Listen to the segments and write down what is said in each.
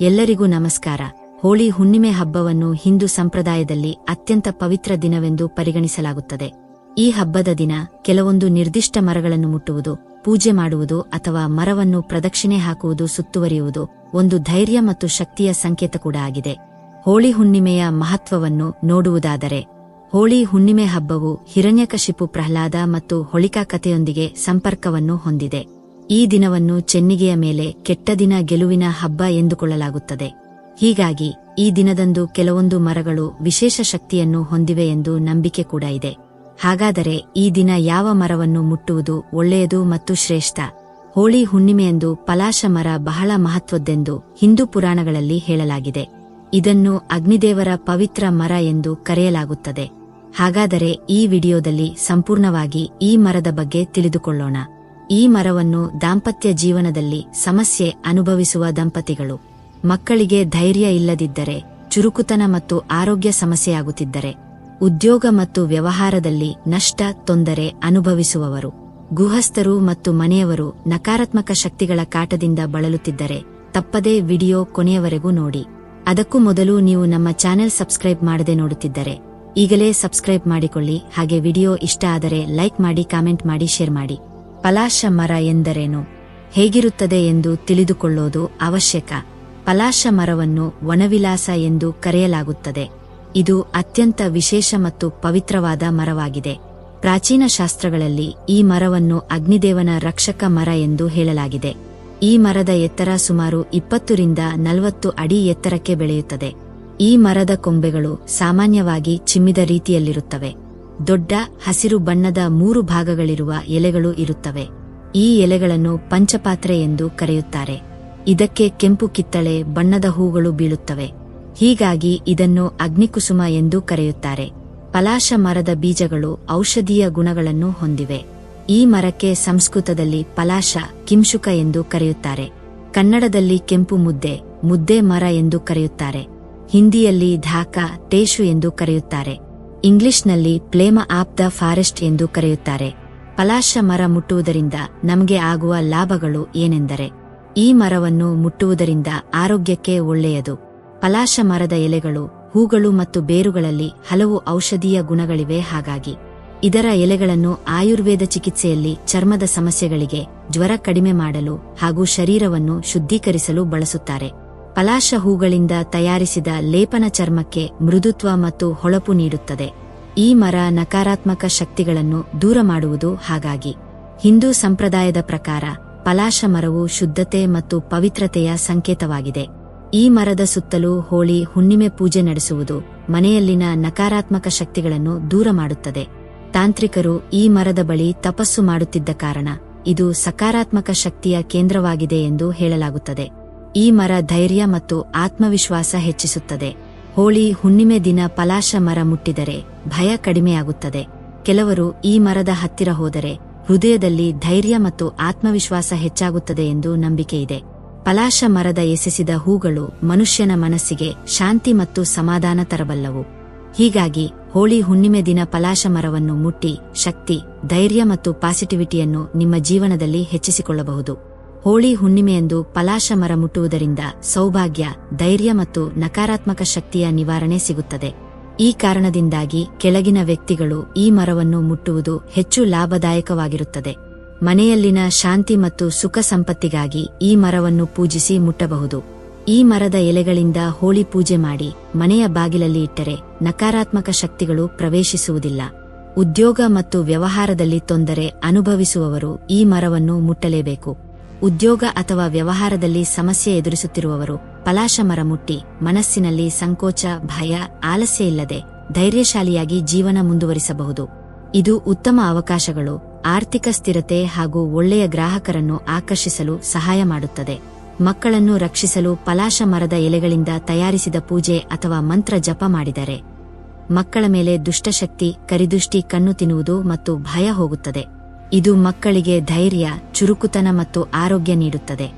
ಎಲ್ಲರಿಗೂ ನಮಸ್ಕಾರ. ಹೋಳಿ ಹುಣ್ಣಿಮೆ ಹಬ್ಬವನ್ನು ಹಿಂದೂ ಸಂಪ್ರದಾಯದಲ್ಲಿ ಅತ್ಯಂತ ಪವಿತ್ರ ದಿನವೆಂದು ಪರಿಗಣಿಸಲಾಗುತ್ತದೆ. ಈ ಹಬ್ಬದ ದಿನ ಕೆಲವೊಂದು ನಿರ್ದಿಷ್ಟ ಮರಗಳನ್ನು ಮುಟ್ಟುವುದು, ಪೂಜೆ ಮಾಡುವುದು ಅಥವಾ ಮರವನ್ನು ಪ್ರದಕ್ಷಿಣೆ ಹಾಕುವುದು ಸುತ್ತುವರಿಯುವುದು ಒಂದು ಧೈರ್ಯ ಮತ್ತು ಶಕ್ತಿಯ ಸಂಕೇತ ಕೂಡ ಆಗಿದೆ. ಹೋಳಿ ಹುಣ್ಣಿಮೆಯ ಮಹತ್ವವನ್ನು ನೋಡುವುದಾದರೆ, ಹೋಳಿ ಹುಣ್ಣಿಮೆ ಹಬ್ಬವು ಹಿರಣ್ಯಕಶಿಪು ಪ್ರಹ್ಲಾದ ಮತ್ತು ಹೊಳಿಕಾ ಕಥೆಯೊಂದಿಗೆ ಸಂಪರ್ಕವನ್ನು ಹೊಂದಿದೆ. ಈ ದಿನವನ್ನು ಚೆನ್ನಿಗೆಯ ಮೇಲೆ ಕೆಟ್ಟ ದಿನ ಗೆಲುವಿನ ಹಬ್ಬ ಎಂದುಕೊಳ್ಳಲಾಗುತ್ತದೆ. ಹೀಗಾಗಿ ಈ ದಿನದಂದು ಕೆಲವೊಂದು ಮರಗಳು ವಿಶೇಷ ಶಕ್ತಿಯನ್ನು ಹೊಂದಿವೆ ಎಂದು ನಂಬಿಕೆ ಕೂಡ ಇದೆ. ಹಾಗಾದರೆ ಈ ದಿನ ಯಾವ ಮರವನ್ನು ಮುಟ್ಟುವುದು ಒಳ್ಳೆಯದು ಮತ್ತು ಶ್ರೇಷ್ಠ? ಹೋಳಿ ಹುಣ್ಣಿಮೆಯಂದು ಪಲಾಶ ಮರ ಬಹಳ ಮಹತ್ವದ್ದೆಂದು ಹಿಂದೂ ಪುರಾಣಗಳಲ್ಲಿ ಹೇಳಲಾಗಿದೆ. ಇದನ್ನು ಅಗ್ನಿದೇವರ ಪವಿತ್ರ ಮರ ಎಂದು ಕರೆಯಲಾಗುತ್ತದೆ. ಹಾಗಾದರೆ ಈ ವಿಡಿಯೋದಲ್ಲಿ ಸಂಪೂರ್ಣವಾಗಿ ಈ ಮರದ ಬಗ್ಗೆ ತಿಳಿದುಕೊಳ್ಳೋಣ. ಈ ಮರವನ್ನು ದಾಂಪತ್ಯ ಜೀವನದಲ್ಲಿ ಸಮಸ್ಯೆ ಅನುಭವಿಸುವ ದಂಪತಿಗಳು. ಮಕ್ಕಳಿಗೆ ಧೈರ್ಯ ಇಲ್ಲದಿದ್ದರೆ, ಚುರುಕುತನ ಮತ್ತು ಆರೋಗ್ಯ ಸಮಸ್ಯೆಯಾಗುತ್ತಿದ್ದರೆ, ಉದ್ಯೋಗ ಮತ್ತು ವ್ಯವಹಾರದಲ್ಲಿ ನಷ್ಟ, ತೊಂದರೆ ಅನುಭವಿಸುವವರು. ಗುಹಸ್ಥರು ಮತ್ತು ಮನೆಯವರು ನಕಾರಾತ್ಮಕ ಶಕ್ತಿಗಳ ಕಾಟದಿಂದ ಬಳಲುತ್ತಿದ್ದರೆ, ತಪ್ಪದೇ ವಿಡಿಯೋ ಕೊನೆಯವರೆಗೂ ನೋಡಿ. ಅದಕ್ಕೂ ಮೊದಲು ನೀವು ನಮ್ಮ ಚಾನೆಲ್ ಸಬ್ಸ್ಕ್ರೈಬ್ ಮಾಡದೆ ನೋಡುತ್ತಿದ್ದರೆ, ಈಗಲೇ ಸಬ್ಸ್ಕ್ರೈಬ್ ಮಾಡಿಕೊಳ್ಳಿ. ಹಾಗೆ ವಿಡಿಯೋ ಇಷ್ಟ ಆದರೆ ಲೈಕ್ ಮಾಡಿ, ಕಾಮೆಂಟ್ ಮಾಡಿ, ಶೇರ್ ಮಾಡಿ. ಪಲಾಶ ಮರ ಎಂದರೇನು ಹೇಗಿರುತ್ತದೆ ಎಂದು ತಿಳಿದುಕೊಳ್ಳೋದು ಅವಶ್ಯಕ. ಪಲಾಶ ಮರವನ್ನು ವನವಿಲಾಸ ಎಂದು ಕರೆಯಲಾಗುತ್ತದೆ. ಇದು ಅತ್ಯಂತ ವಿಶೇಷ ಮತ್ತು ಪವಿತ್ರವಾದ ಮರವಾಗಿದೆ. ಪ್ರಾಚೀನ ಶಾಸ್ತ್ರಗಳಲ್ಲಿ ಈ ಮರವನ್ನು ಅಗ್ನಿದೇವನ ರಕ್ಷಕ ಮರ ಎಂದು ಹೇಳಲಾಗಿದೆ. ಈ ಮರದ ಎತ್ತರ ಸುಮಾರು ಇಪ್ಪತ್ತರಿಂದ ನಲವತ್ತು ಅಡಿ ಎತ್ತರಕ್ಕೆ ಬೆಳೆಯುತ್ತದೆ. ಈ ಮರದ ಕೊಂಬೆಗಳು ಸಾಮಾನ್ಯವಾಗಿ ಚಿಮ್ಮಿದ ರೀತಿಯಲ್ಲಿರುತ್ತವೆ. ದೊಡ್ಡ ಹಸಿರು ಬಣ್ಣದ ಮೂರು ಭಾಗಗಳಿರುವ ಎಲೆಗಳು ಇರುತ್ತವೆ. ಈ ಎಲೆಗಳನ್ನು ಪಂಚಪಾತ್ರೆ ಎಂದು ಕರೆಯುತ್ತಾರೆ. ಇದಕ್ಕೆ ಕೆಂಪು ಕಿತ್ತಳೆ, ಬಣ್ಣದ ಹೂಗಳು ಬೀಳುತ್ತವೆ. ಹೀಗಾಗಿ ಇದನ್ನು ಅಗ್ನಿಕುಸುಮ ಎಂದು ಕರೆಯುತ್ತಾರೆ. ಪಲಾಶ ಮರದ ಬೀಜಗಳು ಔಷಧೀಯ ಗುಣಗಳನ್ನು ಹೊಂದಿವೆ. ಈ ಮರಕ್ಕೆ ಸಂಸ್ಕೃತದಲ್ಲಿ ಪಲಾಶ, ಕಿಂಶುಕ ಎಂದು ಕರೆಯುತ್ತಾರೆ. ಕನ್ನಡದಲ್ಲಿ ಕೆಂಪು ಮುದ್ದೆ ಮುದ್ದೆ ಮರ ಎಂದು ಕರೆಯುತ್ತಾರೆ. ಹಿಂದಿಯಲ್ಲಿ ಧಾಕ ಟೇಶು ಎಂದು ಕರೆಯುತ್ತಾರೆ. ಇಂಗ್ಲಿಷ್ನಲ್ಲಿ ಪ್ಲೇಮ ಆಪ್ ದ ಫಾರೆಸ್ಟ್ ಎಂದು ಕರೆಯುತ್ತಾರೆ. ಪಲಾಶ ಮರ ಮುಟ್ಟುವುದರಿಂದ ನಮಗೆ ಆಗುವ ಲಾಭಗಳು ಏನೆಂದರೆ, ಈ ಮರವನ್ನು ಮುಟ್ಟುವುದರಿಂದ ಆರೋಗ್ಯಕ್ಕೆ ಒಳ್ಳೆಯದು. ಪಲಾಶ ಮರದ ಎಲೆಗಳು, ಹೂಗಳು ಮತ್ತು ಬೇರುಗಳಲ್ಲಿ ಹಲವು ಔಷಧೀಯ ಗುಣಗಳಿವೆ. ಹಾಗಾಗಿ, ಇದರ ಎಲೆಗಳನ್ನು ಆಯುರ್ವೇದ ಚಿಕಿತ್ಸೆಯಲ್ಲಿ ಚರ್ಮದ ಸಮಸ್ಯೆಗಳಿಗೆ ಜ್ವರ ಕಡಿಮೆ ಮಾಡಲು ಹಾಗೂ ಶರೀರವನ್ನು ಶುದ್ಧೀಕರಿಸಲು ಬಳಸುತ್ತಾರೆ. ಪಲಾಶ ಹೂಗಳಿಂದ ತಯಾರಿಸಿದ ಲೇಪನ ಚರ್ಮಕ್ಕೆ ಮೃದುತ್ವ ಮತ್ತು ಹೊಳಪು ನೀಡುತ್ತದೆ. ಈ ಮರ ನಕಾರಾತ್ಮಕ ಶಕ್ತಿಗಳನ್ನು ದೂರ ಮಾಡುವುದು ಹಾಗಾಗಿ. ಹಿಂದೂ ಸಂಪ್ರದಾಯದ ಪ್ರಕಾರ ಪಲಾಶ ಮರವು ಶುದ್ಧತೆ ಮತ್ತು ಪವಿತ್ರತೆಯ ಸಂಕೇತವಾಗಿದೆ. ಈ ಮರದ ಸುತ್ತಲೂ ಹೋಳಿ, ಹುಣ್ಣಿಮೆ ಪೂಜೆ ನಡೆಸುವುದು ಮನೆಯಲ್ಲಿನ ನಕಾರಾತ್ಮಕ ಶಕ್ತಿಗಳನ್ನು ದೂರ ಮಾಡುತ್ತದೆ. ತಾಂತ್ರಿಕರು ಈ ಮರದ ಬಳಿ ತಪಸ್ಸು ಮಾಡುತ್ತಿದ್ದ ಕಾರಣ ಇದು ಸಕಾರಾತ್ಮಕ ಶಕ್ತಿಯ ಕೇಂದ್ರವಾಗಿದೆ ಎಂದು ಹೇಳಲಾಗುತ್ತದೆ. ಈ ಮರ ಧೈರ್ಯ ಮತ್ತು ಆತ್ಮವಿಶ್ವಾಸ ಹೆಚ್ಚಿಸುತ್ತದೆ. ಹೋಳಿ ಹುಣ್ಣಿಮೆ ದಿನ ಪಲಾಶ ಮರ ಮುಟ್ಟಿದರೆ ಭಯ ಕಡಿಮೆಯಾಗುತ್ತದೆ. ಕೆಲವರು ಈ ಮರದ ಹತ್ತಿರ ಹೋದರೆ ಹೃದಯದಲ್ಲಿ ಧೈರ್ಯ ಮತ್ತು ಆತ್ಮವಿಶ್ವಾಸ ಹೆಚ್ಚಾಗುತ್ತದೆ ಎಂದು ನಂಬಿಕೆಯಿದೆ ಪಲಾಶ ಮರದ ಎಸೆಸಿದ ಹೂಗಳು ಮನುಷ್ಯನ ಮನಸ್ಸಿಗೆ ಶಾಂತಿ ಮತ್ತು ಸಮಾಧಾನ ತರಬಲ್ಲವು. ಹೀಗಾಗಿ ಹೋಳಿ ಹುಣ್ಣಿಮೆ ದಿನ ಪಲಾಶ ಮರವನ್ನು ಮುಟ್ಟಿ ಶಕ್ತಿ, ಧೈರ್ಯ ಮತ್ತು ಪಾಸಿಟಿವಿಟಿಯನ್ನು ನಿಮ್ಮ ಜೀವನದಲ್ಲಿ ಹೆಚ್ಚಿಸಿಕೊಳ್ಳಬಹುದು. ಹೋಳಿ ಹುಣ್ಣಿಮೆಯಂದು ಪಲಾಶ ಮರ ಮುಟ್ಟುವುದರಿಂದ ಸೌಭಾಗ್ಯ, ಧೈರ್ಯ ಮತ್ತು ನಕಾರಾತ್ಮಕ ಶಕ್ತಿಯ ನಿವಾರಣೆ ಸಿಗುತ್ತದೆ. ಈ ಕಾರಣದಿಂದಾಗಿ ಕೆಳಗಿನ ವ್ಯಕ್ತಿಗಳು ಈ ಮರವನ್ನು ಮುಟ್ಟುವುದು ಹೆಚ್ಚು ಲಾಭದಾಯಕವಾಗಿರುತ್ತದೆ. ಮನೆಯಲ್ಲಿನ ಶಾಂತಿ ಮತ್ತು ಸುಖ ಸಂಪತ್ತಿಗಾಗಿ ಈ ಮರವನ್ನು ಪೂಜಿಸಿ ಮುಟ್ಟಬಹುದು. ಈ ಮರದ ಎಲೆಗಳಿಂದ ಹೋಳಿ ಪೂಜೆ ಮಾಡಿ ಮನೆಯ ಬಾಗಿಲಲ್ಲಿ ಇಟ್ಟರೆ ನಕಾರಾತ್ಮಕ ಶಕ್ತಿಗಳು ಪ್ರವೇಶಿಸುವುದಿಲ್ಲ. ಉದ್ಯೋಗ ಮತ್ತು ವ್ಯವಹಾರದಲ್ಲಿ ತೊಂದರೆ ಅನುಭವಿಸುವವರು ಈ ಮರವನ್ನು ಮುಟ್ಟಲೇಬೇಕು. ಉದ್ಯೋಗ ಅಥವಾ ವ್ಯವಹಾರದಲ್ಲಿ ಸಮಸ್ಯೆ ಎದುರಿಸುತ್ತಿರುವವರು, ಪಲಾಶ ಮರ ಮುಟ್ಟಿ, ಮನಸ್ಸಿನಲ್ಲಿ ಸಂಕೋಚ, ಭಯ, ಆಲಸ್ಯ ಇಲ್ಲದೆ ಧೈರ್ಯಶಾಲಿಯಾಗಿ ಜೀವನ ಮುಂದುವರಿಸಬಹುದು. ಇದು ಉತ್ತಮ ಅವಕಾಶಗಳು, ಆರ್ಥಿಕ ಸ್ಥಿರತೆ ಹಾಗೂ ಒಳ್ಳೆಯ ಗ್ರಾಹಕರನ್ನು ಆಕರ್ಷಿಸಲು ಸಹಾಯ ಮಾಡುತ್ತದೆ. ಮಕ್ಕಳನ್ನು ರಕ್ಷಿಸಲು ಪಲಾಶ ಮರದ ಎಲೆಗಳಿಂದ ತಯಾರಿಸಿದ ಪೂಜೆ ಅಥವಾ ಮಂತ್ರ ಜಪ ಮಾಡಿದರೆ, ಮಕ್ಕಳ ಮೇಲೆ ದುಷ್ಟಶಕ್ತಿ, ಕರಿದುಷ್ಟಿ, ಕಣ್ಣು ತಿನ್ನುವುದು ಮತ್ತು ಭಯ ಹೋಗುತ್ತದೆ. ಇದು ಮಕ್ಕಳಿಗೆ ಧೈರ್ಯ, ಚುರುಕುತನ ಮತ್ತು ಆರೋಗ್ಯ ನೀಡುತ್ತದೆ.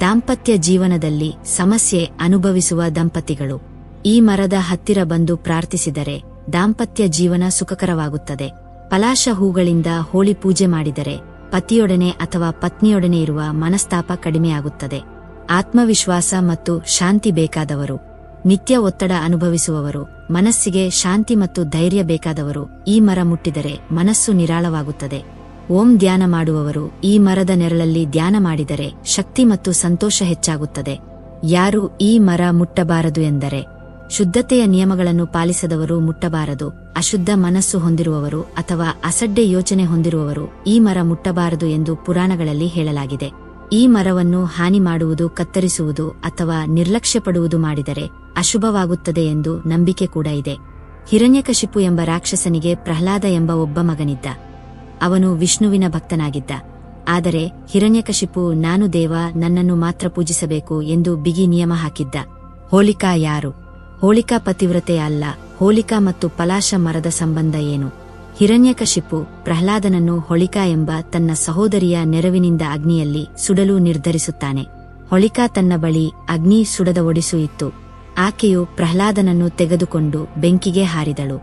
ದಾಂಪತ್ಯ ಜೀವನದಲ್ಲಿ ಸಮಸ್ಯೆ ಅನುಭವಿಸುವ ದಂಪತಿಗಳು. ಈ ಮರದ ಹತ್ತಿರ ಬಂದು ಪ್ರಾರ್ಥಿಸಿದರೆ ದಾಂಪತ್ಯ ಜೀವನ ಸುಖಕರವಾಗುತ್ತದೆ. ಪಲಾಶ ಹೂಗಳಿಂದ ಹೋಳಿ ಪೂಜೆ ಮಾಡಿದರೆ ಪತಿಯೊಡನೆ ಅಥವಾ ಪತ್ನಿಯೊಡನೆ ಇರುವ ಮನಸ್ತಾಪ ಕಡಿಮೆಯಾಗುತ್ತದೆ. ಆತ್ಮವಿಶ್ವಾಸ ಮತ್ತು ಶಾಂತಿ ಬೇಕಾದವರು. ನಿತ್ಯ ಒತ್ತಡ ಅನುಭವಿಸುವವರು. ಮನಸ್ಸಿಗೆ ಶಾಂತಿ ಮತ್ತು ಧೈರ್ಯ ಬೇಕಾದವರು. ಈ ಮರ ಮುಟ್ಟಿದರೆ ಮನಸ್ಸು ನಿರಾಳವಾಗುತ್ತದೆ. ಓಂ ಧ್ಯಾನ ಮಾಡುವವರು ಈ ಮರದ ನೆರಳಲ್ಲಿ ಧ್ಯಾನ ಮಾಡಿದರೆ ಶಕ್ತಿ ಮತ್ತು ಸಂತೋಷ ಹೆಚ್ಚಾಗುತ್ತದೆ. ಯಾರು ಈ ಮರ ಮುಟ್ಟಬಾರದು ಎಂದರೆ ಶುದ್ಧತೆಯ ನಿಯಮಗಳನ್ನು ಪಾಲಿಸದವರು ಮುಟ್ಟಬಾರದು, ಅಶುದ್ಧ ಮನಸ್ಸು ಹೊಂದಿರುವವರು ಅಥವಾ ಅಸಡ್ಡೆ ಯೋಚನೆ ಹೊಂದಿರುವವರು ಈ ಮರ ಮುಟ್ಟಬಾರದು ಎಂದು ಪುರಾಣಗಳಲ್ಲಿ ಹೇಳಲಾಗಿದೆ. ಈ ಮರವನ್ನು ಹಾನಿ ಮಾಡುವುದು, ಕತ್ತರಿಸುವುದು ಅಥವಾ ನಿರ್ಲಕ್ಷ್ಯಪಡುವುದು ಮಾಡಿದರೆ ಅಶುಭವಾಗುತ್ತದೆ ಎಂದು ನಂಬಿಕೆ ಕೂಡ ಇದೆ. ಹಿರಣ್ಯಕಶಿಪು ಎಂಬ ರಾಕ್ಷಸನಿಗೆ ಪ್ರಹ್ಲಾದ ಎಂಬ ಒಬ್ಬ ಮಗನಿದ್ದ. ಅವನು ವಿಷ್ಣುವಿನ ಭಕ್ತನಾಗಿದ್ದ. ಆದರೆ ಹಿರಣ್ಯಕಶಿಪು, ನಾನು ದೇವ, ನನ್ನನ್ನು ಮಾತ್ರ ಪೂಜಿಸಬೇಕು ಎಂದು ಬಿಗಿ ನಿಯಮ ಹಾಕಿದ್ದ. ಹೋಲಿಕಾ ಯಾರು? ಹೋಳಿಕಾ ಪತಿವ್ರತೆ ಅಲ್ಲ. ಹೋಲಿಕಾ ಮತ್ತು ಪಲಾಶ ಮರದ ಸಂಬಂಧ ಏನು? ಹಿರಣ್ಯಕಶಿಪು, ಪ್ರಹ್ಲಾದನನ್ನು ಹೊಳಿಕಾ ಎಂಬ ತನ್ನ ಸಹೋದರಿಯ ನೆರವಿನಿಂದ ಅಗ್ನಿಯಲ್ಲಿ ಸುಡಲು ನಿರ್ಧರಿಸುತ್ತಾನೆ. ಹೊಳಿಕಾ ತನ್ನ ಬಳಿ ಅಗ್ನಿ ಸುಡದ ಒಡಿಸು ಇತ್ತು. ಆಕೆಯು ಪ್ರಹ್ಲಾದನನ್ನು ತೆಗೆದುಕೊಂಡು ಬೆಂಕಿಗೆ ಹಾರಿದಳು.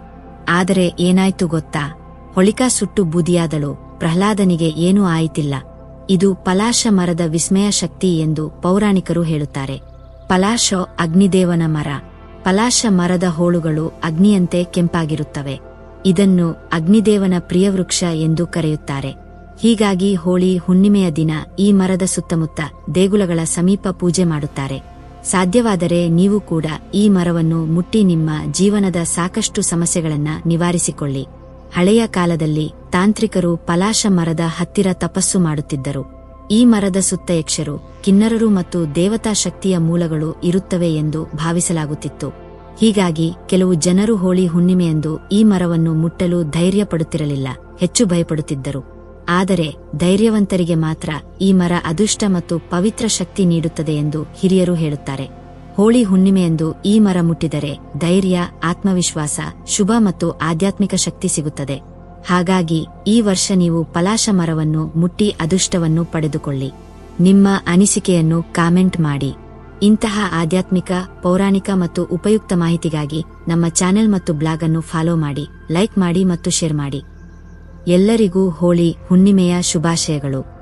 ಆದರೆ ಏನಾಯ್ತು ಗೊತ್ತಾ? ಹೊಳಿಕಾ ಸುಟ್ಟು ಬೂದಿಯಾದಳು. ಪ್ರಹ್ಲಾದನಿಗೆ ಏನೂ ಆಯಿತಿಲ್ಲ. ಇದು ಪಲಾಶ ಮರದ ವಿಸ್ಮಯ ಶಕ್ತಿ ಎಂದು ಪೌರಾಣಿಕರು ಹೇಳುತ್ತಾರೆ. ಪಲಾಶ ಅಗ್ನಿದೇವನ ಮರ. ಪಲಾಶ ಮರದ ಹೋಳುಗಳು ಅಗ್ನಿಯಂತೆ ಕೆಂಪಾಗಿರುತ್ತವೆ. ಇದನ್ನು ಅಗ್ನಿದೇವನ ಪ್ರಿಯವೃಕ್ಷ ಎಂದು ಕರೆಯುತ್ತಾರೆ. ಹೀಗಾಗಿ ಹೋಳಿ ಹುಣ್ಣಿಮೆಯ ದಿನ ಈ ಮರದ ಸುತ್ತಮುತ್ತ ದೇಗುಲಗಳ ಸಮೀಪ ಪೂಜೆ ಮಾಡುತ್ತಾರೆ. ಸಾಧ್ಯವಾದರೆ ನೀವು ಕೂಡ ಈ ಮರವನ್ನು ಮುಟ್ಟಿ ನಿಮ್ಮ ಜೀವನದ ಸಾಕಷ್ಟು ಸಮಸ್ಯೆಗಳನ್ನು ನಿವಾರಿಸಿಕೊಳ್ಳಿ. ಹಳೆಯ ಕಾಲದಲ್ಲಿ ತಾಂತ್ರಿಕರು ಪಲಾಶ ಮರದ ಹತ್ತಿರ ತಪಸ್ಸು ಮಾಡುತ್ತಿದ್ದರು. ಈ ಮರದ ಸುತ್ತ ಯಕ್ಷರು, ಕಿನ್ನರರು ಮತ್ತು ದೇವತಾ ಶಕ್ತಿಯ ಮೂಲಗಳು ಇರುತ್ತವೆ ಎಂದು ಭಾವಿಸಲಾಗುತ್ತಿತ್ತು. ಹೀಗಾಗಿ ಕೆಲವು ಜನರು ಹೋಳಿ ಹುಣ್ಣಿಮೆಯಂದು ಈ ಮರವನ್ನು ಮುಟ್ಟಲು ಧೈರ್ಯ ಪಡುತ್ತಿರಲಿಲ್ಲ ಹೆಚ್ಚು ಭಯಪಡುತ್ತಿದ್ದರು. ಆದರೆ ಧೈರ್ಯವಂತರಿಗೆ ಮಾತ್ರ ಈ ಮರ ಅದೃಷ್ಟ ಮತ್ತು ಪವಿತ್ರ ಶಕ್ತಿ ನೀಡುತ್ತದೆ ಎಂದು ಹಿರಿಯರು ಹೇಳುತ್ತಾರೆ. ಹೋಳಿ ಹುಣ್ಣಿಮೆಯಂದು ಈ ಮರ ಮುಟ್ಟಿದರೆ ಧೈರ್ಯ, ಆತ್ಮವಿಶ್ವಾಸ, ಶುಭ ಮತ್ತು ಆಧ್ಯಾತ್ಮಿಕ ಶಕ್ತಿ ಸಿಗುತ್ತದೆ. ಹಾಗಾಗಿ ಈ ವರ್ಷ ನೀವು ಪಲಾಶ ಮರವನ್ನು ಮುಟ್ಟಿ ಅದೃಷ್ಟವನ್ನು ಪಡೆದುಕೊಳ್ಳಿ. ನಿಮ್ಮ ಅನಿಸಿಕೆಯನ್ನು ಕಾಮೆಂಟ್ ಮಾಡಿ. ಇಂತಹ ಆಧ್ಯಾತ್ಮಿಕ, ಪೌರಾಣಿಕ ಮತ್ತು ಉಪಯುಕ್ತ ಮಾಹಿತಿಗಾಗಿ ನಮ್ಮ ಚಾನೆಲ್ ಮತ್ತು ಬ್ಲಾಗ್ ಅನ್ನು ಫಾಲೋ ಮಾಡಿ, ಲೈಕ್ ಮಾಡಿ ಮತ್ತು ಶೇರ್ ಮಾಡಿ. ಎಲ್ಲರಿಗೂ ಹೋಳಿ ಹುಣ್ಣಿಮೆಯ ಶುಭಾಶಯಗಳು.